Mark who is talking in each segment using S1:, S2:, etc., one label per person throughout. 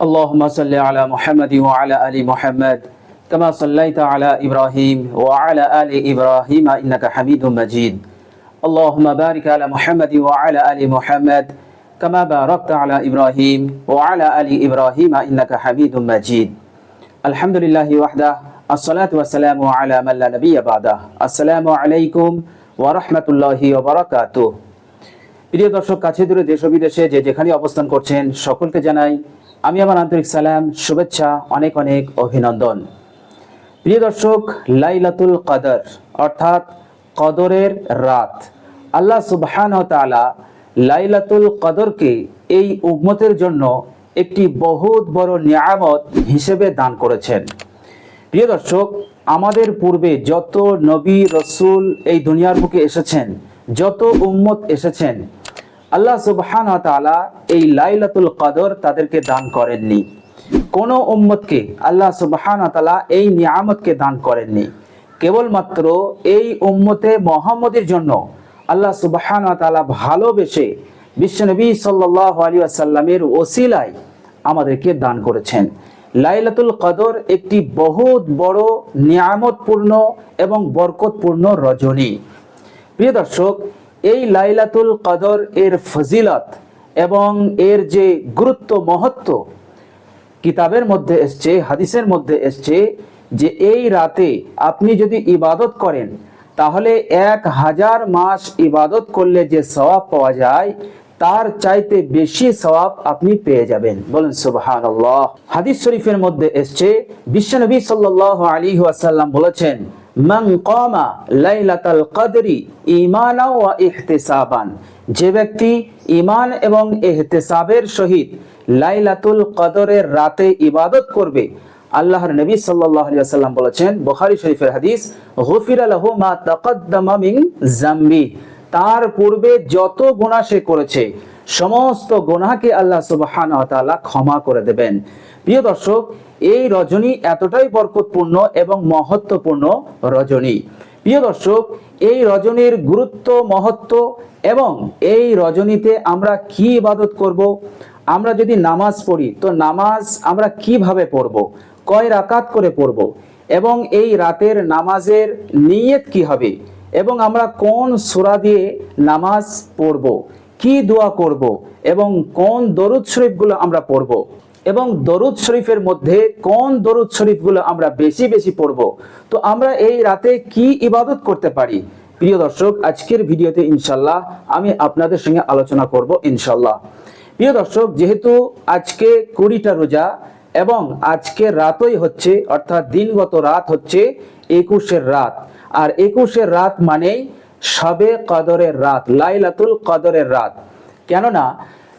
S1: اللهم صل على محمد وعلى ال محمد كما صليت على ابراهيم وعلى ال ابراهيم انك حميد مجيد اللهم بارك على محمد وعلى ال محمد كما باركت على ابراهيم وعلى ال ابراهيم انك حميد مجيد الحمد لله وحده الصلاة والسلام على من لا نبي بعده السلام عليكم ورحمة الله وبركاته প্রিয় দর্শক কাছে দূরে দেশ ও বিদেশে যে যেখানে অবস্থান করছেন সকলকে জানাই আমি আমার আন্তরিক সালাম, শুভেচ্ছা, অনেক অনেক অভিনন্দন। প্রিয় দর্শক, লাইলাতুল কদর, অর্থাৎ কদরের রাত। আল্লাহ সুবহান লাইলাতুল কদরকে এই উম্মতের জন্য একটি বহুত বড় নিয়ামত হিসেবে দান করেছেন। প্রিয় দর্শক, আমাদের পূর্বে যত নবী রসুল এই দুনিয়ার বুকে এসেছেন, যত উম্মত এসেছেন আল্লাহ সুবহান এই লাইলাতুল কদর তাদেরকে দান করেননি। কোন উম্মতকে আল্লাহ সুবহান তাআলা এই নিয়ামতকে দান করেননি। কেবলমাত্র এই উম্মতে মোহাম্মদের জন্য আল্লাহ সুবহান তাআলা ভালোবেসে বিশ্বনবী সাল্লাল্লাহু আলাইহি ওয়াসাল্লামের ওসিলায় আমাদেরকে দান করেছেন। লাইলাতুল কদর একটি বহুত বড় নিয়ামতপূর্ণ এবং বরকতপূর্ণ রজনী। প্রিয় দর্শক এই লাইলাতুল কদর এর ফজিলত এবং এর যে গুরুত্ব মহত্ব কিতাবের মধ্যে এসছে, হাদিসের মধ্যে এসছে যে এই রাতে আপনি যদি ইবাদত করেন, তাহলে এক হাজার মাস ইবাদত করলে যে সওয়াব পাওয়া যায়, তার চাইতে বেশি সওয়াব আপনি পেয়ে যাবেন। বলেন সুবহান হাদিস শরীফের মধ্যে এসছে, বিশ্বনবী সাল্লাল্লাহু আলাইহি ওয়াসাল্লাম বলেছেন মান কামা লাইলাতাল কদরি যে ব্যক্তি ঈমান এবং ইহতিসাবের সহিত লাইলাতুল কদরের রাতে ইবাদত করবে, আল্লাহর নবী সাল্লাল্লাহু আলাইহি বলেছেন, বুখারী শরীফের হাদিস, গুফিরা লাহু মা তাকাদ্দামা মিন জামবি। তার পূর্বে যত গুনাহ সে করেছে, সমস্ত গুনাহকে আল্লাহ সুবহানাহু ওয়া তাআলা ক্ষমা করে দেবেন। প্রিয় দর্শক এই রজনী এতটাই বরকতপূর্ণ এবং মহত্বপূর্ণ রজনী। প্রিয় দর্শক, এই রজনীর গুরুত্ব, মহত্ব এবং এই রজনীতে আমরা কি ইবাদত করব? আমরা যদি নামাজ পড়ি, তো নামাজ আমরা কীভাবে পড়ব? কয় রাকাত করে পড়ব? এবং এই রাতের নামাজের নিয়ত কি হবে? এবং আমরা কোন সূরা দিয়ে নামাজ পড়ব? কি দোয়া করব? এবং কোন দরুদ শরীফগুলো আমরা পড়ব? এবং দরুদ শরীফের মধ্যে কোন দরুদ শরীফগুলো আমরা বেশি বেশি পড়ব? তো আমরা এই রাতে কি ইবাদত করতে পারি? প্রিয় দর্শক, আজকের ভিডিওতে ইনশাল্লাহ আমি আপনাদের সঙ্গে আলোচনা করব ইনশাল্লাহ। প্রিয় দর্শক, যেহেতু আজকে কুড়িটা রোজা এবং আজকে রাতই হচ্ছে, অর্থাৎ দিনগত রাত হচ্ছে একুশের রাত। আর একুশের রাত মানেই সবে কদরের রাত, লাইলাতুল কদরের রাত। কেননা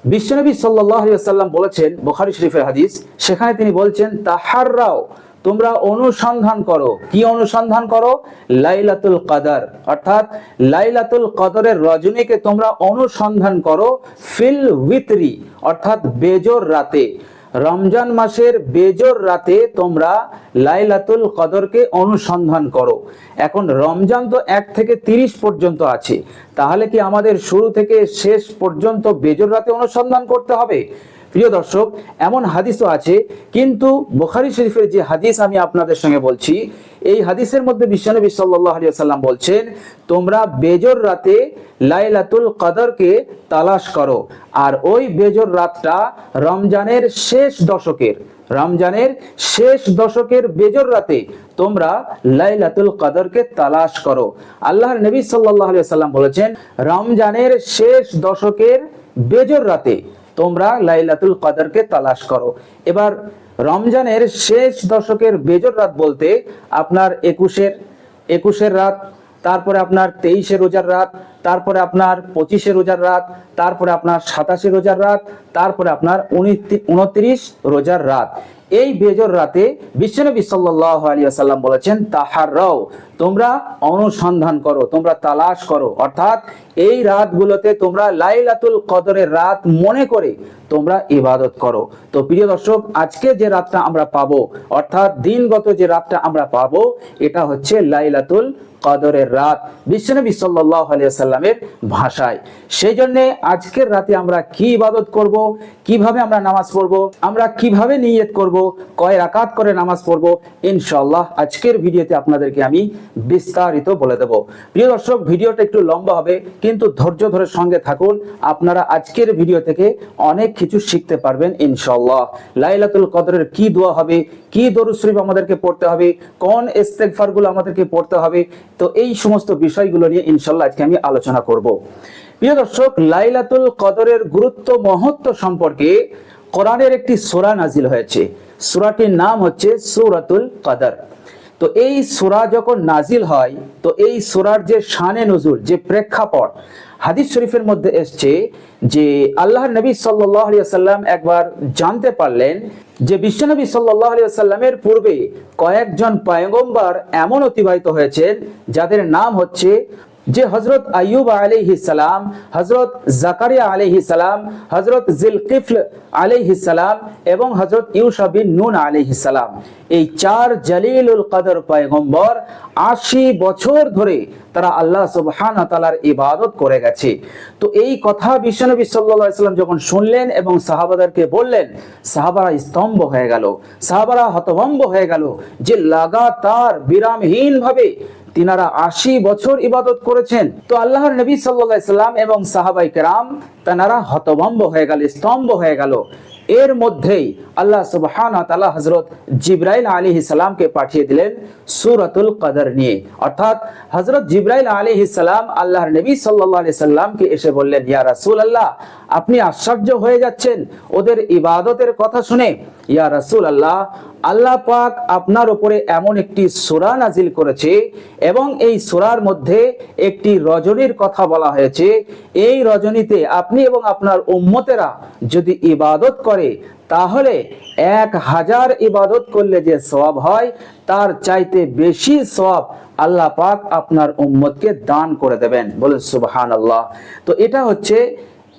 S1: বিশ্বনবী সাল্লাম বলেছেন, বোখারি শরীফের হাদিস, সেখানে তিনি বলছেন, তাহাররাও, তোমরা অনুসন্ধান করো। কি অনুসন্ধান করো? লাইলাতুল কাদার। অর্থাৎ লাইলাতুল কাদরের রজনীকে তোমরা অনুসন্ধান করো ফিল উইতরি, অর্থাৎ বেজোর রাতে। রমজান মাসের বেজর রাতে তোমরা লাইলাতুল কদরকে অনুসন্ধান করো। এখন রমজান তো এক থেকে তিরিশ পর্যন্ত আছে। তাহলে কি আমাদের শুরু থেকে শেষ পর্যন্ত বেজর রাতে অনুসন্ধান করতে হবে? প্রিয় দর্শক, এমন হাদিসও আছে, কিন্তু বোখারি শরীফের যে হাদিস আমি আপনাদের সঙ্গে বলছি, এই হাদিসের মধ্যে বিশ্বনবী সাল্লাল্লাহু আলাইহি সাল্লাম বলছেন, তোমরা বেজর রাতে লাইলাতুল কাদরকে তালাশ করো, আর ওই বেজর রাতটা রমজানের শেষ দশকের, রমজানের শেষ দশকের বেজর রাতে তোমরা লাইলাতুল কাদরকে তালাশ করো। আল্লাহর নবী সাল্লাল্লাহু আলাইহি সাল্লাম বলেছেন, রমজানের শেষ দশকের বেজর রাতে তোমরা লাইলাতুল কদরকে তালাশ করো। এবার রমজানের শেষ দশকের বেজর রাত বলতে আপনার একুশের একুশের রাত, তারপরে আপনার তেইশে রোজার রাত, তারপরে আপনার পঁচিশে রোজার রাত, তারপরে আপনার সাতাশে রোজার রাত, তারপরে আপনার উনত্রিশ রোজার রাত। এই বেজর রাতে বিশ্বনবী সাল্লাল্লাহু আলাইহি ওয়াসাল্লাম বলেছেন, তাহাররাও, তোমরা অনুসন্ধান করো, তোমরা তালাশ করো। অর্থাৎ এই রাতগুলোতে তোমরা লাইলাতুল কদরের রাত মনে করে তোমরা ইবাদত করো। তো প্রিয় দর্শক, আজকে যে রাতটা আমরা পাবো, অর্থাৎ দিনগত যে রাতটা আমরা পাবো, এটা হচ্ছে লাইলাতুল কদরের রাত বিশ্বনবী সাল্লাহ সাল্লামের ভাষায়। সেই জন্য আজকের রাতে আমরা কি ইবাদত করব, কীভাবে আমরা নামাজ পড়ব, আমরা কীভাবে নিয়ত করব, কয় রাকাত করে নামাজ পড়ব ইনশাল্লাহ আজকের ভিডিওতে আপনাদেরকে আমি বিস্তারিত বলে দেব। প্রিয় দর্শক, ভিডিওটা একটু লম্বা হবে, কিন্তু ধৈর্য ধরে সঙ্গে থাকুন, আপনারা আজকের ভিডিও থেকে অনেক কিছু শিখতে পারবেন ইনশাল্লাহ লাইলাতুল কদরের কি দোয়া হবে কি দরুদ শরীফ আমাদেরকে পড়তে হবে, কোন ইস্তেগফারগুলো আমাদেরকে পড়তে হবে, তো এই সমস্ত বিষয়গুলো নিয়ে ইনশাআল্লাহ আজকে আমি আলোচনা করব। প্রিয় দর্শক, লাইলাতুল কদরের গুরুত্ব মহত্ব সম্পর্কে কোরআনের একটি সূরা নাজিল হয়েছে। সূরাটির নাম হচ্ছে সূরাতুল কদর। তো এই সূরা যখন নাজিল হয়, তো এই সূরার যে শানে নজুল, যে প্রেক্ষাপট হাদিস শরীফের মধ্যে এসছে যে আল্লাহ নবী সাল্লাম একবার জানতে পারলেন যে বিশ্বনবী সাল্লাহ সাল্লামের পূর্বে কয়েকজন পায়গম্বার এমন অতিবাহিত হয়েছেন যাদের নাম হচ্ছে যে হজরত আইয়ুব আলাইহি সালাম হজরত জাকারিয়া সালাম হজরত জিলকিফল সালাম এবং হজরত ইউসা বিন নুন সালাম। এই চার জালিলুল কদর পয়গম্বর আশি বছর ধরে তারা আল্লাহ সুবহান তালার ইবাদত করে গেছে। তো এই কথা বিশ্বনবী সাল্লাম যখন শুনলেন এবং সাহাবাদেরকে বললেন, সাহাবারা স্তম্ভ হয়ে গেল, সাহাবারা হতভম্ব হয়ে গেল যে লাগাতার বিরামহীন ভাবে তিনারা আশি বছর ইবাদত করেছেন। তো আল্লাহর নবী সাল্লাম এবং সাহাবাই কেরাম তেনারা হতভম্ব হয়ে গেল, স্তম্ভ হয়ে গেল। এর মধ্যেই আল্লাহ সুবহান তালা হজরত জিব্রাইল আলী সালামকে পাঠিয়ে দিলেন সুরাতুল কদর নিয়ে। অর্থাৎ হজরত জিব্রাইল আলী সালাম আল্লাহর নবী সাল্লাহ সাল্লামকে এসে বললেন, ইয়া রাসুল আল্লাহ আপনি আশ্চর্য হয়ে যাচ্ছেন। ওদের ইবাদতের কথা শুনে, ইয়া রাসুল আল্লাহ আল্লাহ পাক আপনার উপরে এমন একটি সুরা নাজিল করেছে এবং এই সুরার মধ্যে একটি রজনীর কথা বলা হয়েছে। এই রজনীতে আপনি এবং আপনার উম্মতেরা যদি ইবাদত করে, তাহলে এক হাজার ইবাদত করলে যে সব হয়, তার চাইতে বেশি সব আল্লাহ পাক আপনার উম্মতকে দান করে দেবেন। বলে সুবহান আল্লাহ তো এটা হচ্ছে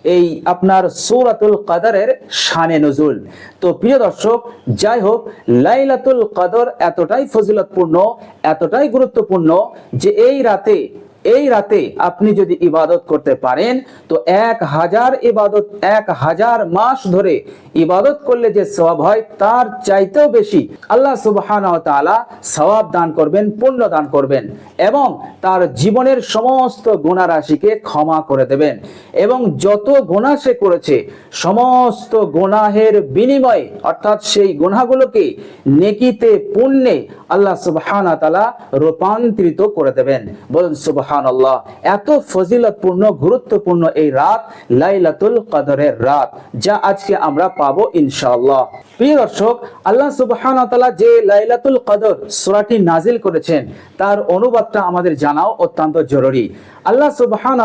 S1: এই আপনার সৌরাতুল কাদারের শানে নজুল। তো প্রিয় দর্শক, যাই হোক, লাইলাতুল কাদর এতটাই ফজিলতপূর্ণ, এতটাই গুরুত্বপূর্ণ যে এই রাতে এই রাতে আপনি যদি ইবাদত করতে পারেন, তো এক হাজার ইবাদত, এক হাজার মাস ধরে ইবাদত করলে যে সওয়াব হয় তার চাইতেও বেশি আল্লাহ সুবহান তাআলা সওয়াব দান করবেন, পুণ্য দান করবেন এবং তার জীবনের সমস্ত গুণা রাশিকে ক্ষমা করে দেবেন। এবং যত গোনা সে করেছে, সমস্ত গুনাহের বিনিময়ে, অর্থাৎ সেই গুনাহগুলোকে নেকিতে পুণ্যে আল্লাহ সুবহান তাআলা রূপান্তরিত করে দেবেন। বলুন সুবহান এত ফজিলতপূর্ণ, গুরুত্বপূর্ণ এই রাত, লাইলাতুল কদরের রাত, যা আজকে আমরা পাবো প্রিয় দর্শক, আল্লাহ সুবহান যে লাইলাতুল কদর সূরাটি নাজিল করেছেন, তার অনুবাদটা আমাদের জানাও অত্যন্ত জরুরি। আল্লাহ সুবহান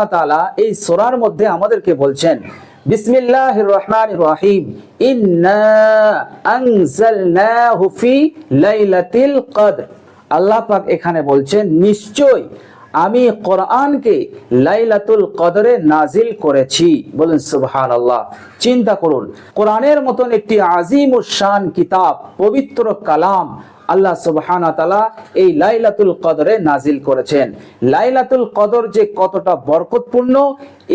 S1: এই সূরার মধ্যে আমাদেরকে বলছেন, বিসমিল্লাহির রহমানির রহিম। ইন্না লাইলাতিল কদর। আল্লাহ পাক এখানে বলছেন, নিশ্চয় আমি কোরআনকে লাইলাতুল কদরে নাজিল করেছি। বলুন সুবহান আল্লাহ চিন্তা করুন, কোরআনের মতন একটি আজিম শান কিতাব, পবিত্র কালাম আল্লাহ সুবহানা এই লাইলাতুল কদরে নাজিল করেছেন। লাইলাতুল কদর যে কতটা বরকতপূর্ণ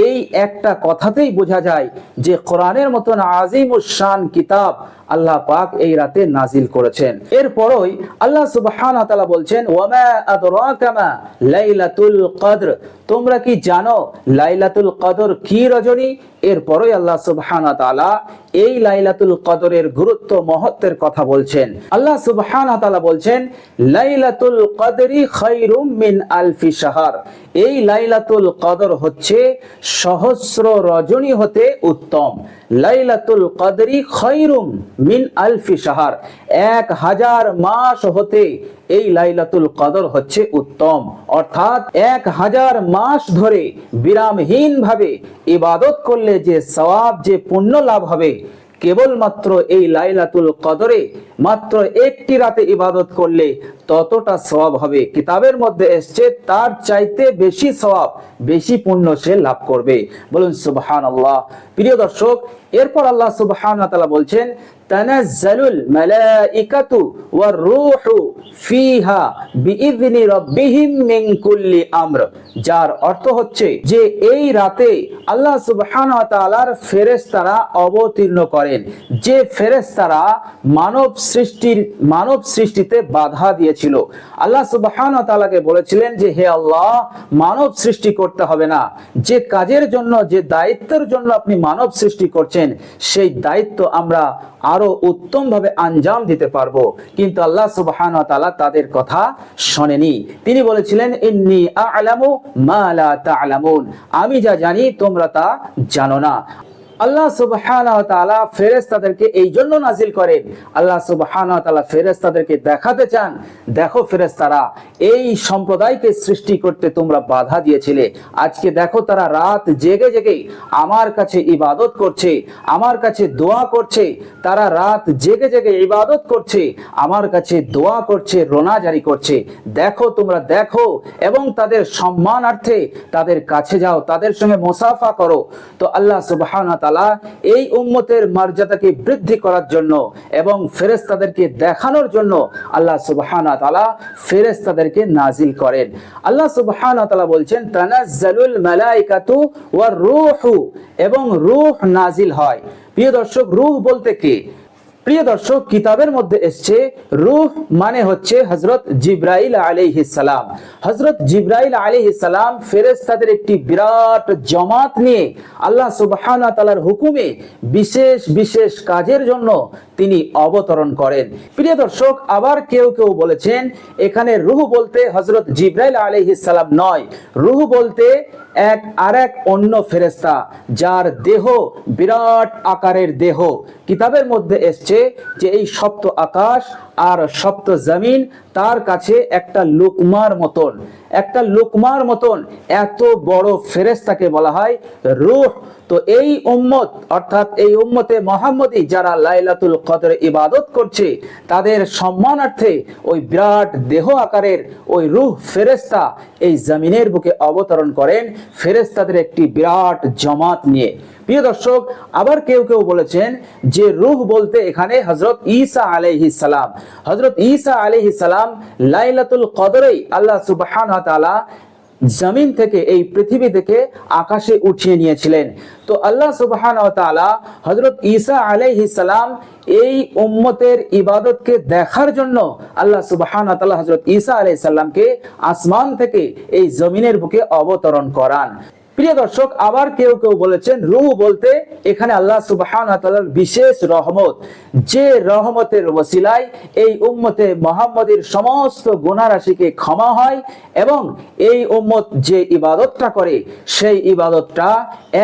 S1: এই একটা কথাতেই বোঝা যায় যে কোরআনের মতন আজিম শান কিতাব আল্লাহ পাক এই রাতে নাজিল করেছেন। এরপরই আল্লাহ সুবহান বলছেন লাইলাতুল কদর? তোমরা কি জানো লাইলাতুল কদর কি রজনী? এরপরই আল্লাহ সুবহান এই লাইলাতুল কদরের গুরুত্ব, মহত্বের কথা বলছেন। আল্লাহ সুবহান বলছেন, লাইলাতুল কদরি খায়রুম মিন আলফি শাহর। এই লাইলাতুল কদর হচ্ছে সহস্র রজনী হতে উত্তম। লাইলাতুল কদরি খৈরুম মিন আলফি সাহার এক হাজার মাস হতে এই লাইলাতুল কদর হচ্ছে উত্তম। অর্থাৎ এক হাজার মাস ধরে বিরামহীন ভাবে ইবাদত করলে যে সওয়াব, যে পুণ্য লাভ হবে কেবলমাত্র এই লাইলাতুল কদরে মাত্র একটি রাতে ইবাদত করলে ততটা সওয়াব হবে। কিতাবের মধ্যে এসছে, তার চাইতে বেশি সবাব বেশি পুণ্য সে লাভ করবে। বলুন সুবহান আল্লাহ প্রিয় দর্শক, এরপর আল্লাহ সুবহান তালা বলছেন তানাজ্জালুল মালাইকাতু ওয়ার রূহু ফিহা বিইذনি রাব্বিহিম মিন কুল্লি আমর। যার অর্থ হচ্ছে যে এই রাতে আল্লাহ সুবহানাহু ওয়া তাআলার ফেরেশতারা অবতীর্ণ করেন। যে ফেরেশতারা মানব সৃষ্টির, মানব সৃষ্টিতে বাধা দিয়েছিল। আল্লাহ সুবহানাহু ওয়া তাআলাকে বলেছিলেন যে, হে আল্লাহ, মানব সৃষ্টি করতে হবে না। যে কাজের জন্য, যে দায়িত্বের জন্য আপনি মানব সৃষ্টি করছেন, সেই দায়িত্ব আমরা আরও উত্তম ভাবে আঞ্জাম দিতে পারব। কিন্তু আল্লাহ সুবহান তাদের কথা শোনেনি। তিনি বলেছিলেন, ইন্নি আ'লামু মা লা তা'লামুন। আমি যা জানি তোমরা তা জানো না। আল্লাহ সুবহানাহু ওয়া তাআলা ফেরেশতাদেরকে এই জন্য নাজিল করেন আল্লাহ সুবহানাহু ওয়া তাআলা ফেরেশতাদেরকে দেখাতে চান, দেখো ফেরেশতারা, এই সম্প্রদায়কে সৃষ্টি করতে তোমরা বাধা দিয়েছিলে। আজকে দেখো তারা রাত জেগে জেগে আমার কাছে ইবাদত করছে, আমার কাছে দোয়া করছে। তারা রাত জেগে জেগে ইবাদত করছে, আমার কাছে দোয়া করছে, রোনা জারি করছে। দেখো তোমরা, দেখো এবং তাদের সম্মানার্থে তাদের কাছে যাও, তাদের সঙ্গে মুসাফা করো। তো আল্লাহ সুবহানাহু তাআলা এই উম্মতের মর্যাদাকে বৃদ্ধি করার জন্য এবং ফেরেস্তাদেরকে দেখানোর জন্য আল্লাহ সুবাহানা তালা ফেরেস্তাদেরকে নাজিল করেন। আল্লাহ সুবাহানা তালা বলছেন, তানাজ্জালুল মালাইকাতু ওয়ার রুহু এবং রুহ নাজিল হয়। প্রিয় দর্শক, রুহ বলতে কি? প্রিয় দর্শক, কিতাবের মধ্যে এসছে, রুহ মানে হচ্ছে হজরত জিব্রাইল আলাইহিস সালাম। হজরত জিব্রাইল আলাইহিস সালাম ফেরেশতাদের একটি বিরাট জমাত নিয়ে আল্লাহ সুবাহ তালার হুকুমে বিশেষ বিশেষ কাজের জন্য তিনি অবতরণ করেন। প্রিয় দর্শক, আবার কেউ কেউ বলেছেন, এখানে রুহু বলতে হজরত জিব্রাইল সালাম নয়। রুহ বলতে এক আর এক অন্য ফেরেস্তা যার দেহ বিরাট আকারের দেহ। কিতাবের মধ্যে এসছে যে এই সপ্ত আকাশ আর সপ্ত জমিন তার কাছে একটা লুকমার মতন। একটা লুকমার মতন এত বড় ফেরেস্তাকে বলা হয় রূহ। তো এই উম্মত, অর্থাৎ এই উম্মতে মোহাম্মদী যারা লাইলাতুল কদর ইবাদত করছে, তাদের সম্মানার্থে ওই বিরাট দেহ আকারের ওই রূহ ফেরেস্তা এই জমিনের বুকে অবতরণ করেন ফেরেস্তাদের একটি বিরাট জমাত নিয়ে। প্রিয় দর্শক, আবার কেউ কেউ বলেছেন যে রূহ বলতে এখানে হজরত ঈসা আলাইহিস সালাম। হজরত ঈসা আলাইহিস সালাম লাইলাতুল কদরেই আল্লাহ সুবহানাহু ওয়া জমিন থেকে, এই পৃথিবী থেকে আকাশে উঠিয়ে নিয়েছিলেন। তো আল্লাহ সুবহানাহু ওয়া তাআলা ঈসা আলাইহিস সালাম এই উম্মতের ইবাদতকে দেখার জন্য আল্লাহ সুবহানাহু ওয়া তাআলা ঈসা আলাইহিস সালামকে আসমান থেকে এই জমিনের বুকে অবতরণ করান। প্রিয় দর্শক, আবার কেউ কেউ বলেছেন, রু বলতে এখানে আল্লাহ সুবহান বিশেষ রহমত। যে রহমতের ওসিলায় এই উম্মতে মোহাম্মদের সমস্ত গুণারাশিকে ক্ষমা হয় এবং এই উম্মত যে ইবাদতটা করে, সেই ইবাদতটা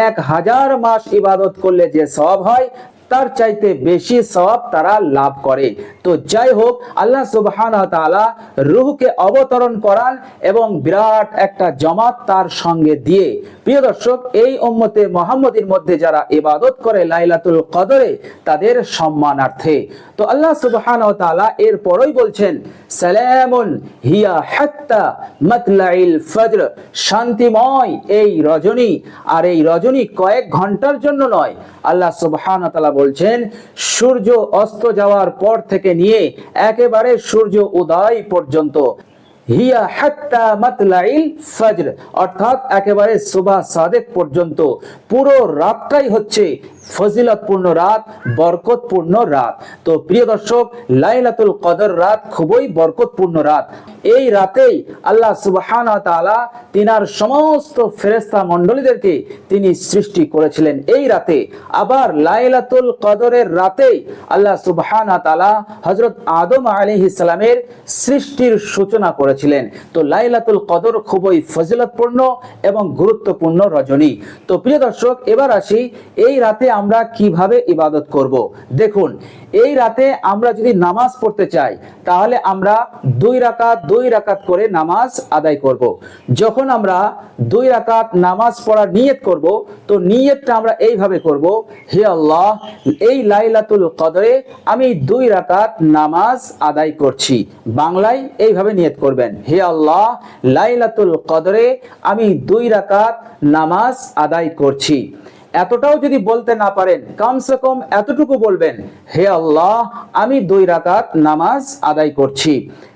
S1: এক হাজার মাস ইবাদত করলে যে সব হয় তার চাইতে বেশি সওয়াব তারা লাভ করে। তো যাই হোক, আল্লাহ সুবহানাহু ওয়া তাআলা অবতরণ করান এবং বিরাট একটা জমাত তার সঙ্গে দিয়ে, প্রিয় দর্শক, এই উম্মতে মুহাম্মদীর মধ্যে যারা ইবাদত করে লাইলাতুল কদরে, তাদের সম্মানার্থে। তো আল্লাহ সুবহানাহু ওয়া এর পরই বলছেন, সালামুন হিয়া হাত্তা মাতলাইল ফজর। শান্তিময় এই রজনী, আর এই রজনী কয়েক ঘণ্টার জন্য নয়। আল্লাহ সুবহান তাআলা বলছেন, সূর্য অস্ত যাওয়ার পর থেকে নিয়ে একেবারে সূর্য উদয় পর্যন্ত। হিয়া হাত্তা মাতলাইল ফজর, অর্থাৎ একেবারে সুবাহ সাদেক পর্যন্ত। পুরো রাতটাই হচ্ছে ফজিলতপূর্ণ রাত, বরকতপূর্ণ রাত। তো প্রিয় দর্শক, লাইলাতুল কদর রাত খুবই বরকতপূর্ণ রাত। এই রাতেই আল্লাহ সুবহানাহু ওয়া তাআলা তিনার সমস্ত ফেরেশতা মণ্ডলীদেরকে তিনি সৃষ্টি করেছিলেন। এই রাতে আবার লাইলাতুল কদরের রাতেই আল্লাহ সুবহানাহু ওয়া তাআলা হযরত আদম আলাইহিস ইসলামের সৃষ্টির সূচনা করেছিলেন। তো লাইলাতুল কদর খুবই ফজিলতপূর্ণ এবং গুরুত্বপূর্ণ রজনী। তো প্রিয় দর্শক, এবার আসি এই রাতে আমরা কীভাবে ইবাদত করব? দেখুন, এই রাতে আমরা যদি নামাজ পড়তে চাই, তাহলে আমরা দুই রাকাত দুই রাকাত করে নামাজ আদায় করব। যখন আমরা দুই রাকাত নামাজ পড়ার নিয়ত করব, তো নিয়তটা আমরা এইভাবে করব, হে আল্লাহ, এই লাইলাতুল কদরে আমি দুই রাকাত নামাজ আদায় করছি। বাংলায় এইভাবে নিয়ত করবেন, হে আল্লাহ, লাইলাতুল কদরে আমি দুই রাকাত নামাজ আদায় করছি। এতটাও যদি বলতে না পারেন, কমসে কম এতটুকু বলবেন, হে আল্লাহ, আমি দুই রাকাত নামাজ আদায় করছি।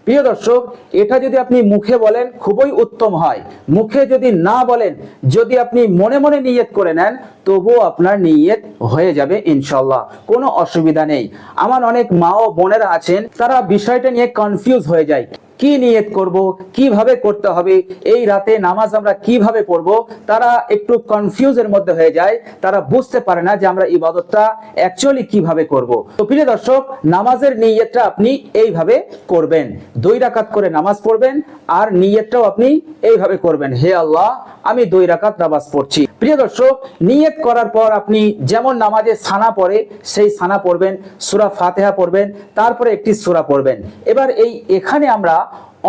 S1: প্রিয় দর্শক, এটা যদি আপনি মুখে বলেন, খুবই উত্তম হয়। মুখে যদি না বলেন, যদি আপনি মনে মনে নিয়ত করে নেন, তবুও আপনার নিয়ত হয়ে যাবে ইনশাল্লাহ কোনো অসুবিধা নেই। আমার অনেক মা ও বোনেরা আছেন, তারা বিষয়টা নিয়ে কনফিউজ হয়ে যায়। কি নিয়ত করব, কীভাবে করতে হবে, এই রাতে নামাজ আমরা কীভাবে পড়ব, তারা একটু কনফিউজের মধ্যে হয়ে যায়। তারা বুঝতে পারে না যে আমরা ইবাদতটা অ্যাকচুয়ালি কীভাবে করব। তো প্রিয় দর্শক, নামাজের নিয়তটা আপনি এইভাবে করবেন। দুই রাকাত করে নামাজ পড়বেন আর নিয়তটাও আপনি এইভাবে করবেন। হে আল্লাহ, আমি দুই রাকাত নামাজ পড়ছি। প্রিয় দর্শক, নিয়ত করার পর আপনি যেমন নামাজে সানা পড়ে, সেই সানা পড়বেন, সুরা ফাতেহা পড়বেন, তারপরে একটি সুরা পড়বেন। এবার এই এখানে আমরা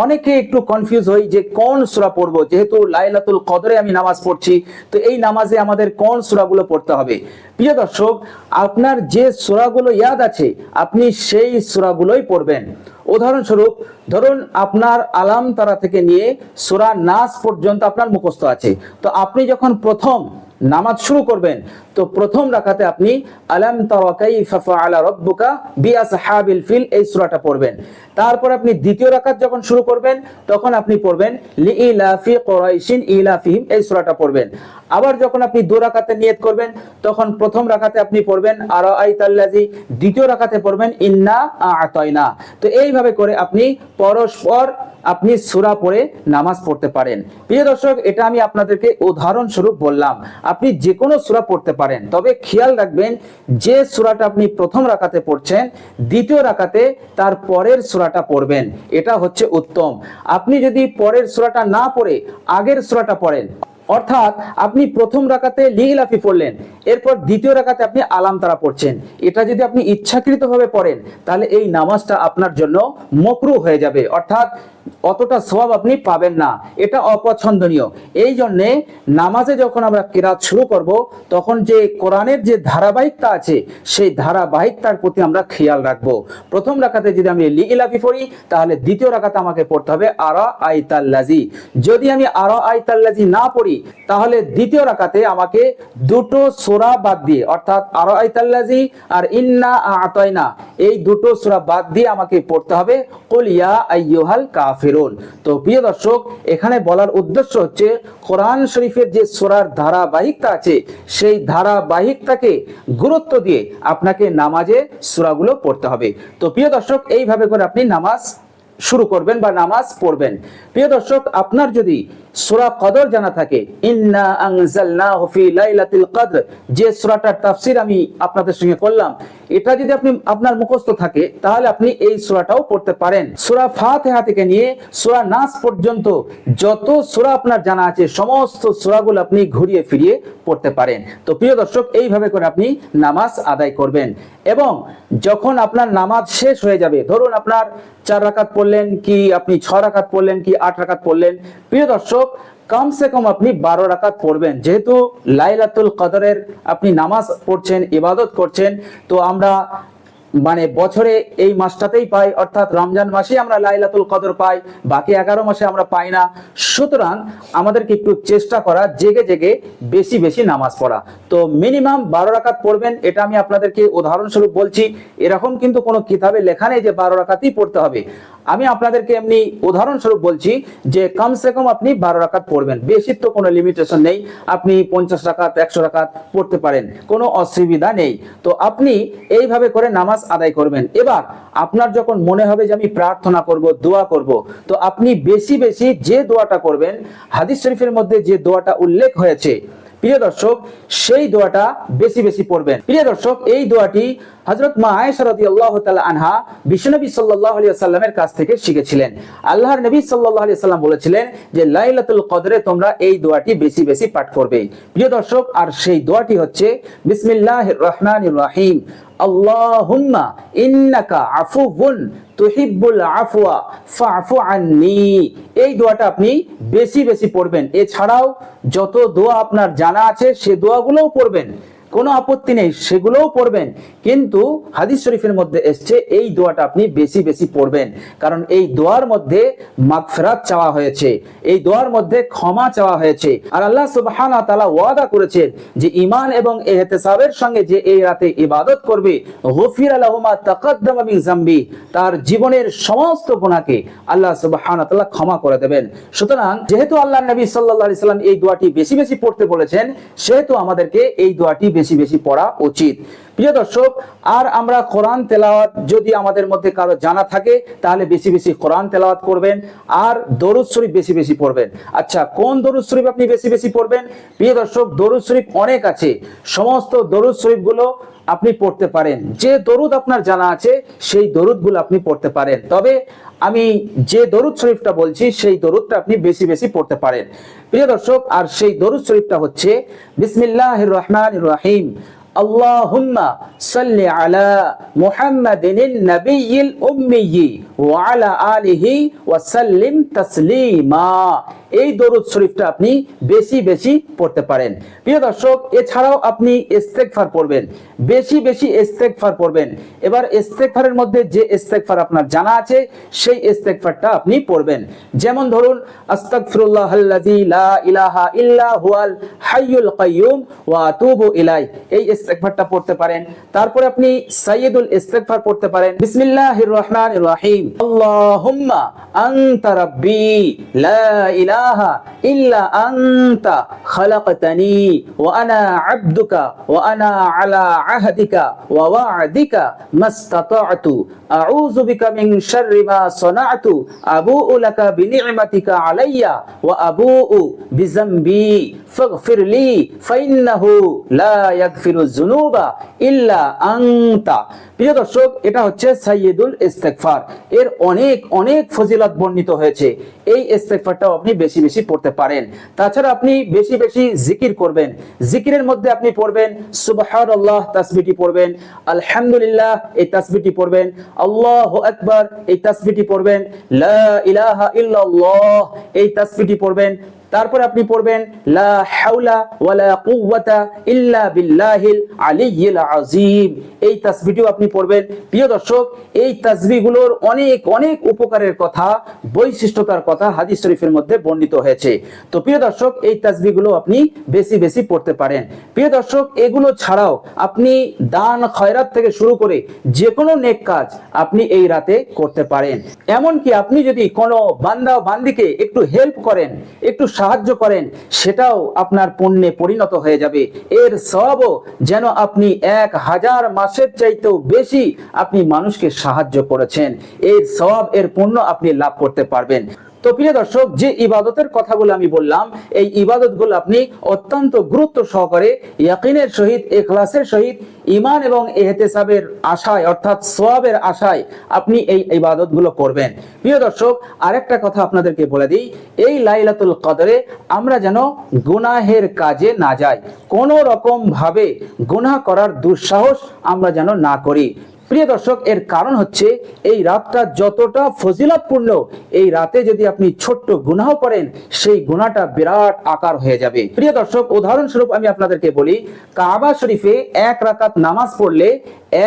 S1: অনেকে একটু কনফিউজ হই যে কোন সূরা পড়ব? যেহেতু লাইলাতুল কদরে আমি নামাজ পড়ছি, তো এই নামাজে আমাদের কোন সূরাগুলো পড়তে হবে? প্রিয় দর্শক, আপনার যে সূরাগুলো ইয়াদ আছে, আপনি সেই সূরাগুলোই পড়বেন। উদাহরণস্বরূপ, ধরুন আপনার আলাম তারা থেকে নিয়ে সূরা নাস পর্যন্ত আপনার মুখস্থ আছে। তো আপনি যখন প্রথম নামাজ শুরু করবেন। তো প্রথম রাখাতে আপনি আলাম তারা কাইফা ফাআলা রাব্বুকা বিআসহাবিল ফিল, এই সূরাটা পড়বেন। তারপর আপনি দ্বিতীয় রাকাত যখন শুরু করবেন, তখন আপনি পড়বেন, লিইলাফি কুরাইশিন ইলাফিহিম, এই সূরাটা পড়বেন। আবার যখন আপনি দু রাকাতে নিয়ত করবেন, তখন প্রথম রাকাতে আপনি পড়বেন আর আইতাল্লাজি দ্বিতীয় রাকাতে পড়বেন, ইন্না আতাইনা তো এইভাবে করে আপনি পরস্পর আপনি সুরা পড়ে নামাজ পড়তে পারেন। প্রিয় দর্শক, এটা আমি আপনাদেরকে উদাহরণস্বরূপ বললাম, আপনি যে কোনো সূরা পড়তে পারেন, তবে খেয়াল রাখবেন যে সূরাটা আপনি প্রথম রাকাতে পড়ছেন, দ্বিতীয় রাকাতে তার পরের সূরাটা পড়বেন, এটা হচ্ছে উত্তম। আপনি যদি পরের সূরাটা না পড়ে, আগের সূরাটা পড়েন, অর্থাৎ আপনি প্রথম রাকাতে লিগলাফি পড়লেন, এরপর দ্বিতীয় রাকাতে আপনি আলাম তারা পড়ছেন, এটা যদি আপনি ইচ্ছাকৃতভাবে পড়েন, তাহলে এই নামাজটা আপনার জন্য মকরু হয়ে যাবে, অর্থাৎ অতটা সওয়াব আপনি পাবেন না। এটা অপছন্দনীয়। এই জন্যে নামাজে যখন আমরা কেরাত শুরু করব, তখন যে কোরআনের যে ধারাবাহিকতা আছে, সেই ধারাবাহিকতার প্রতি আমরা খেয়াল রাখব। প্রথম রাকাতে যদি আমি লিগলাফি পড়ি, তাহলে দ্বিতীয় রাকাতে আমাকে পড়তে হবে আরা আইতাল্লাজি। যদি আমি আরা আইতাল্লাজি না পড়ি, তাহলে দ্বিতীয় রাকাতে আমাকে দুটো সোরা বাদ দিয়ে, অর্থাৎ আরা আইতাল্লাজি আর ইন্না আতাইনা, এই দুটো সোরা বাদ দিয়ে আমাকে পড়তে হবে কলিয়া আইয়ুহাল কাফিরুন। তো প্রিয় দর্শক, এখানে বলার উদ্দেশ্য হচ্ছে, কোরআন শরীফের যে সোরার ধারাবাহিকতা আছে, সেই ধারাবাহিকতাকে গুরুত্ব দিয়ে আপনাকে নামাজে সুরাগুলো পড়তে হবে। তো প্রিয় দর্শক, এইভাবে করে আপনি নামাজ শুরু করবেন বা নামাজ পড়বেন। প্রিয় দর্শক, আপনার যদি সূরা কদর জানা থাকে, ইন্না আনজালনাহু ফি লাইলাতিল কদর যে সূরাটার তাফসীর আমি আপনাদের সঙ্গে করলাম, এটা যদি আপনি আপনার মুখস্থ থাকে, তাহলে আপনি এই সূরাটাও পড়তে পারেন। সূরা ফাতিহা থেকে নিয়ে সূরা নাস পর্যন্ত যত সূরা আপনার জানা আছে, সমস্ত সূরাগুলো আপনি ঘুরিয়ে ফিরিয়ে পড়তে পারেন। তো প্রিয় দর্শক, এইভাবে করে আপনি নামাজ আদায় করবেন। এবং যখন আপনার নামাজ শেষ হয়ে যাবে, ধরুন আপনার চার রাকাত পড়লেন কি, আপনি ছ রাকাত পড়লেন কি, আট রাকাত পড়লেন? প্রিয় দর্শক, কমসে কম আপনি বারো রাকাত পড়বেন। যেহেতু লাইলাতুল কদরের আপনি নামাজ পড়ছেন, ইবাদত করছেন, তো আমরা মানে বছরে এই মাসটাতেই পাই, অর্থাৎ রমজান মাসেই আমরা লাইলাতুল কদর পাই, বাকি এগারো মাসে আমরা পাই না। সুতরাং আমাদেরকে একটু চেষ্টা করা, জেগে জেগে বেশি বেশি নামাজ পড়া। তো মিনিমাম বারো রাকাত পড়বেন, এটা আমি আপনাদেরকে উদাহরণস্বরূপ বলছি। এরকম কিন্তু কোনো কিতাবে লেখা নেই যে বারো রাকাতই পড়তে হবে। আমি আপনাদেরকে এমনি উদাহরণস্বরূপ বলছি যে কমসে কম আপনি বারো রাকাত পড়বেন। বেশির তো কোনো লিমিটেশন নেই। আপনি পঞ্চাশ রাকাত, একশো রাকাত পড়তে পারেন। কোনো অসুবিধা নেই। তো আপনি এইভাবে করে নামাজ আদায় করবেন। এবার আপনার যখন মনে হবে যে আমি প্রার্থনা করব, দোয়া করব, তো আপনি বেশি বেশি যে দোয়াটা করবেন, হাদিস শরীফের মধ্যে যে দোয়াটা উল্লেখ হয়েছে প্রিয় দর্শক, সেই দোয়াটা বেশি বেশি পড়বেন। প্রিয় দর্শক, এই দোয়াটি হজরত মা আয়েশা আল্লাহ আনহা বিশ্বনবী সাল্লাহ আলিয়া সাল্লামের কাছ থেকে শিখেছিলেন। আল্লাহর নবী সাল্লাহ আলিয়া সাল্লাম বলেছিলেন যে, লাইলাতুল কদরে তোমরা এই দোয়াটি বেশি বেশি পাঠ করবে। প্রিয় দর্শক, আর সেই দোয়াটি হচ্ছে বিসমিল্লাহ রহমান রহিম। আল্লাহুম্মা ইন্নাকা আফুউন তুহিব্বুল আফওয়া ফাফু আননি। এই দোয়াটা আপনি বেশি বেশি পড়বেন। এছাড়াও যত দোয়া আপনার জানা আছে, সে দোয়াগুলোও পড়বেন। কোনো আপত্তি নেই, সেগুলোও পড়বেন। কিন্তু হাদিস শরীফের মধ্যে এসছে, এই দোয়াটা আপনি বেশি বেশি পড়বেন। কারণ এই দোয়ার মধ্যে মাগফিরাত চাওয়া হয়েছে, এই দোয়ার মধ্যে ক্ষমা চাওয়া হয়েছে। আর আল্লাহ সুবহানাহু ওয়া তাআলা ওয়াদা করেছেন যে ঈমান এবং ইহতিসাবের সঙ্গে যে এই রাতে ইবাদত করবে, গফিরা লাহু মা তাকাদ্দামা মিন যামবি, তার জীবনের সমস্ত গুনাহকে আল্লাহ সুবহানাহু ওয়া তাআলা ক্ষমা করে দেবেন। সুতরাং যেহেতু আল্লাহ নবী সাল্লাল্লাহু আলাইহি সাল্লাম এই দোয়াটি বেশি বেশি পড়তে বলেছেন, সেহেতু আমাদেরকে এই দোয়াটি বেশি বেশি পড়া উচিত। প্রিয় দর্শক, আর আমরা কোরআন তেলাওয়াত যদি আমাদের মধ্যে কারও জানা থাকে, তাহলে বেশি বেশি কোরআন তেলাওয়াত করবেন, আর দরুদ শরীফ বেশি বেশি পড়বেন। আচ্ছা কোন দরুদ শরীফ আপনি বেশি বেশি পড়বেন? প্রিয় দর্শক, দরুদ শরীফ অনেক আছে। সমস্ত দরুদ শরীফগুলো আপনি পড়তে পারেন। যে দরুদ আপনার জানা আছে, সেই দরুদগুলো আপনি পড়তে পারেন। তবে আমি যে দরুদ শরীফটা বলছি, সেই দরুদটা আপনি বেশি বেশি পড়তে পারেন। প্রিয় দর্শক, আর সেই দরুদ শরীফটা হচ্ছে বিসমিল্লাহ রহমান রাহিম। আল্লাহ সাল্লি আলা মুহাম্মাদিন নবিয়িল উম্মিয়্যি এই দরুদ শরীফটা আপনি বেশি বেশি পড়তে পারেন। প্রিয় দর্শক, এছাড়াও আপনি ইস্তেকফার পড়বেন। বেশি বেশি ইস্তেকফার পড়বেন। এবার ইস্তেকফারের মধ্যে যে ইস্তেকফার আপনার জানা আছে, সেই ইস্তেকফারটা আপনি পড়বেন। যেমন ধরুন আস্তাগফিরুল্লাহ আল্লাযী লা ইলাহা এই ইস্তেকফারটা পড়তে পারেন। তারপরে আপনি সাইয়দুল ইস্তেকফার পড়তে পারেন। বিসমিল্লাহির রহমানির রহিম। আল্লাহুম্মা আনতা রাব্বি লা ইলাহা ইল্লা আনতা খালাকতানি ওয়া আনা আবদুকা ওয়া আনা আলা আহদিকা ওয়া ওয়া'দিকা মাস্তাতা'তু আউযু বিকা মিন শাররি মা সানা'তু আবুউ লাকা বিনি'মাতিকা আলাইয়া ওয়া আবুউ বিযামবি ফাগফির লি ফাইন্নাহু লা ইয়াগফিরু যুনুবা ইল্লা আনতা প্রিয় দর্শক, এটা হচ্ছে সাইয়্যিদুল ইস্তেগফার। এর অনেক অনেক ফজিলত বর্ণিত হয়েছে। এই ইস্তেগফারটাও আপনি বেশি বেশি পড়তে পারেন। তাছাড়া আপনি বেশি বেশি জিকির করবেন। জিকিরের মধ্যে আপনি পড়বেন, সুবহানাল্লাহ তাসবিহটি পড়বেন, আলহামদুলিল্লাহ এই তাসবিহটি পড়বেন, আল্লাহু আকবার এই তাসবিহটি পড়বেন, লা ইলাহা ইল্লাল্লাহ এই তাসবিহটি পড়বেন তারপর আপনি পড়বেন, লা হাওলা ওয়ালা কুওয়াতা ইল্লা বিল্লাহিল আলিয়্যিল আযীম। এই তাসবিহটিও আপনি পড়বেন। প্রিয় দর্শক, এই তাসবিহগুলোর অনেক অনেক উপকারের কথা, বৈশিষ্ট্যতার কথা হাদিস শরীফের মধ্যে বর্ণিত হয়েছে। তো প্রিয় দর্শক, এই তাসবিহগুলো আপনি বেশি বেশি পড়তে পারেন। প্রিয় দর্শক, এগুলো ছাড়াও আপনি দান, খয়রাত থেকে শুরু করে যে কোনো নেক কাজ আপনি এই রাতে করতে পারেন। এমনকি আপনি যদি কোনো বান্দা, বান্দিকে একটু হেল্প করেন, একটু সাহায্য করেন, সেটাও আপনার পুণ্যে পরিণত হয়ে যাবে। এর সবও যেন আপনি এক হাজার মাসের চাইতেও বেশি আপনি মানুষকে সাহায্য করেছেন। এর সব এর পুণ্য আপনি লাভ করতে পারবেন। তো প্রিয় দর্শক, যে ইবাদতের কথাগুলো আমি বললাম, এই ইবাদতগুলো আপনি অত্যন্ত গুরুত্ব সহকারে ইয়াকিনের সহিত এখলাসের সহিত ইমান এবং এহতেসাবের আশায়, অর্থাৎ সোয়াবের আশায় আপনি এই ইবাদতগুলো করবেন। প্রিয় দর্শক, আরেকটা কথা আপনাদেরকে বলে দিই, এই লাইলাতুল কদরে আমরা যেন গুনাহের কাজে না যাই। কোনো রকম ভাবে গুনাহ করার দুঃসাহস আমরা যেন না করি। প্রিয় দর্শক, এর কারণ হচ্ছে এই রাতটা যতটা ফজিলতপূর্ণ, এই রাতে যদি আপনি ছোট্ট গুনাহ করেন, সেই গুনাহটা বিরাট আকার হয়ে যাবে। প্রিয় দর্শক, উদাহরণস্বরূপ আমি আপনাদেরকে বলি, কাবা শরীফে এক রাকাত নামাজ পড়লে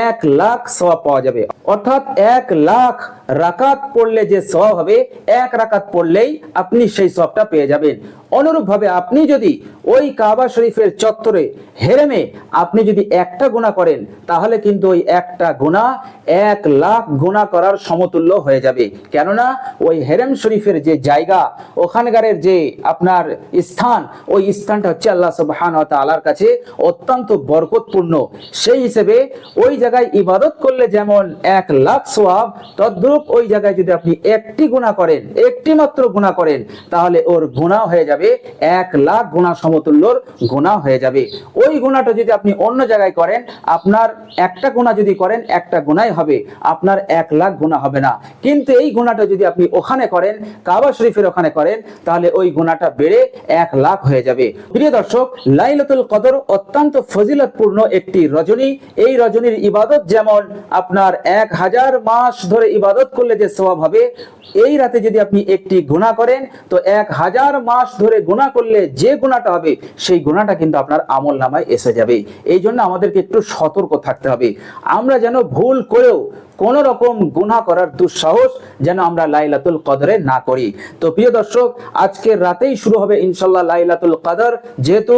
S1: এক লাখ সওয়াব পাওয়া যাবে। অর্থাৎ এক লাখ রাকাত পড়লে যে সওয়াব হবে, এক রাকাত পড়লেই আপনি সেই সওয়াবটা পেয়ে যাবেন। অনুরূপভাবে আপনি যদি ওই কাবা শরীফের চত্বরে হেরেমে আপনি যদি একটা গুণা করেন, তাহলে কিন্তু ওই একটা গুণা এক লাখ গুণা করার সমতুল্য হয়ে যাবে। কেননা ওই হেরেম শরীফের যে জায়গা, ওখানকারের যে আপনার স্থান, ওই স্থানটা হচ্ছে আল্লাহ সুবহান তালার কাছে অত্যন্ত বরকতপূর্ণ। সেই হিসেবে ওই জায়গায় ইবাদত করলে যেমন এক লাখ সোয়াব তদ্রূপ ওই জায়গায় যদি আপনি একটি গুণা করেন, একটি মাত্র গুণা করেন, তাহলে ওর গুণা হয়ে যাবে এক লাখ গুণা সমতুল্যর গুণা হয়ে যাবে। ওই গুণাটা যদি আপনি অন্য জায়গায় করেন, আপনার একটা গুণা যদি করেন, একটা গুণাই হবে, আপনার এক লাখ গুণা হবে না। কিন্তু এই গুণাটা যদি আপনি ওখানে করেন, কাবা শরীফের ওখানে করেন, তাহলে ওই গুণাটা বেড়ে এক লাখ হয়ে যাবে। প্রিয় দর্শক, লাইলাতুল কদর অত্যন্ত ফজিলতপূর্ণ একটি রজনী। এই রজনীর ইবাদত যেমন আপনার এক হাজার মাস ধরে ইবাদত করলে যে স্বভাব হবে, এই রাতে যদি আপনি একটি গুণা করেন, তো এক হাজার মাস ধরে গুণা করলে যে গুণাটা হবে, সেই গুণাটা কিন্তু আপনার আমল নামায় এসে যাবে। এই জন্য আমাদেরকে একটু সতর্ক থাকতে হবে। আমরা যেন ভুল করেও কোন রকম গুনাহ করার দুঃসাহস যেন আমরা লাইলাতুল কদরে না করি। তো প্রিয় দর্শক আজকের রাতেই শুরু হবে ইনশাল্লাহ লাইলাতুল কদর। যেহেতু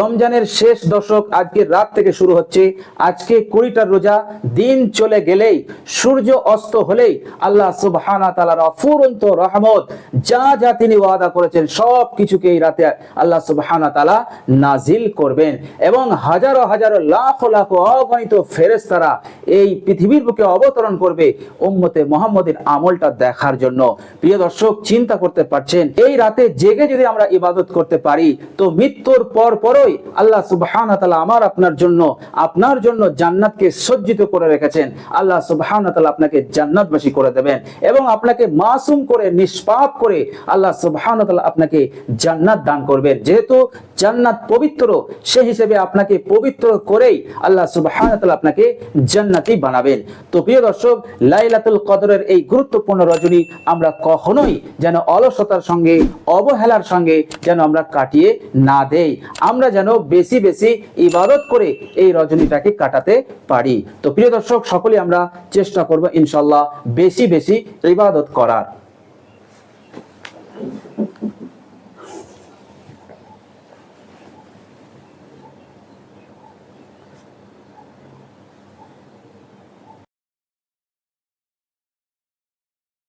S1: রমজানের শেষ দশক আজকের রাত থেকে শুরু হচ্ছে। আজকে কুড়িটা রোজা, দিন চলে গেলেই, সূর্য অস্ত হলেই আল্লাহ সুবহানা তাআলার অফুরন্ত রহমত, যা যা তিনি ওয়াদা করেছেন সব কিছুকে এই রাতে আল্লাহ সুবহানা তাআলা নাজিল করবেন। এবং হাজারো হাজারো লাখ লাখ অগণিত ফেরেশতারা এই পৃথিবীর বুকে অবতরণ করবে উম্মতে মোহাম্মদের আমলটা দেখার জন্য। প্রিয় দর্শক, চিন্তা করতে পারছেন, এই রাতে জেগে যদি আমরা ইবাদত করতে পারি, তো মৃত্যুর পর পরই আল্লাহ সুবহানাহু ওয়া তাআলা আমার আপনার জন্য আপনার জন্য জান্নাতকে সজ্জিত করে রেখেছেন। আল্লাহ সুবহানাহু ওয়া তাআলা আপনাকে জান্নাতবাসী করে দেবেন এবং আপনাকে মাসুম করে, নিষ্পাপ করে আল্লাহ সুবহানাহু আপনাকে জান্নাত দান করবেন। যেহেতু জান্নাত পবিত্র সে হিসেবে আপনাকে পবিত্র করেই আল্লাহ সুবহানাহু আপনাকে জান্নাতি বানাবেন। তো প্রিয় দর্শক, লাইলাতুল কদরের এই গুরুত্বপূর্ণ রজনী আমরা কখনোই যেন অলসতার সঙ্গে, অবহেলার সঙ্গে যেন আমরা কাটিয়ে না দেই। আমরা যেন বেশি বেশি ইবাদত করে এই রজনীটাকে কাটাতে পারি। তো প্রিয় দর্শক সকলে আমরা চেষ্টা করব ইনশাল্লাহ বেশি বেশি ইবাদত করার।